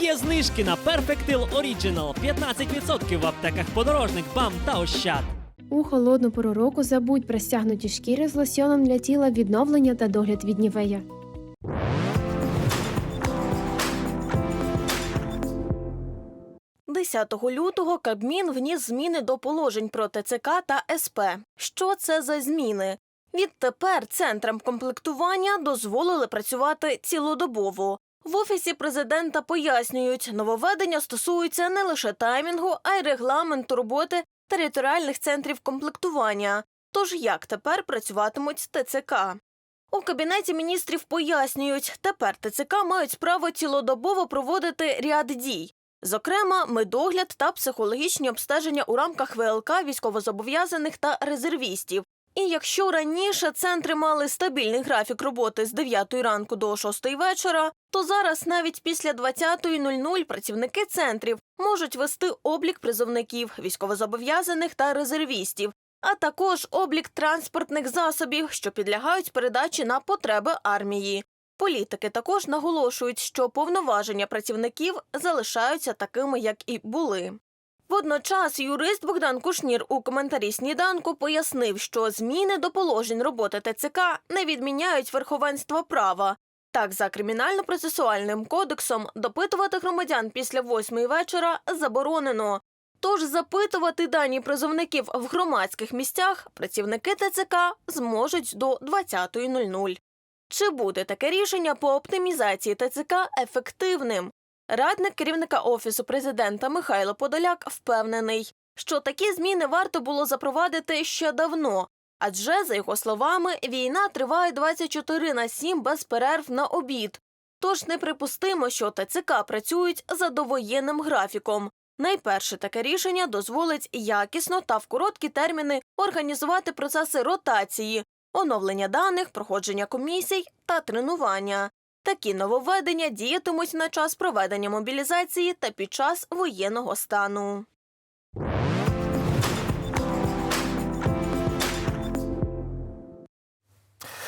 Є знижки на Perfectil Original 15% в аптеках подорожник, БАМ та Ощад. У холодну пору року забудь про стягнуті шкіри з лосьоном для тіла відновлення та догляд від нівея. – 10 лютого Кабмін вніс зміни до положень про ТЦК та СП. Що це за зміни? Відтепер центрам комплектування дозволили працювати цілодобово. В офісі президента пояснюють, нововведення стосуються не лише таймінгу, а й регламенту роботи територіальних центрів комплектування. Тож як тепер працюватимуть ТЦК? У кабінеті міністрів пояснюють, тепер ТЦК мають право цілодобово проводити ряд дій. Зокрема, медогляд та психологічні обстеження у рамках ВЛК військовозобов'язаних та резервістів. І якщо раніше центри мали стабільний графік роботи з 9 ранку до 6 вечора, то зараз навіть після 20.00 працівники центрів можуть вести облік призовників, військовозобов'язаних та резервістів, а також облік транспортних засобів, що підлягають передачі на потреби армії. Політики також наголошують, що повноваження працівників залишаються такими, як і були. Водночас юрист Богдан Кушнір у коментарі сніданку пояснив, що зміни до положень роботи ТЦК не відміняють верховенства права. Так, за кримінально-процесуальним кодексом допитувати громадян після восьмої вечора заборонено. Тож запитувати дані призовників в громадських місцях працівники ТЦК зможуть до 20.00. Чи буде таке рішення по оптимізації ТЦК ефективним? Радник керівника офісу президента Михайло Подоляк впевнений, що такі зміни варто було запровадити ще давно, адже, за його словами, війна триває 24 на 7 без перерв на обід. Тож неприпустимо, що ТЦК працюють за довоєнним графіком. Найперше таке рішення дозволить якісно та в короткі терміни організувати процеси ротації, оновлення даних, проходження комісій та тренування. Такі нововведення діятимуть на час проведення мобілізації та під час воєнного стану.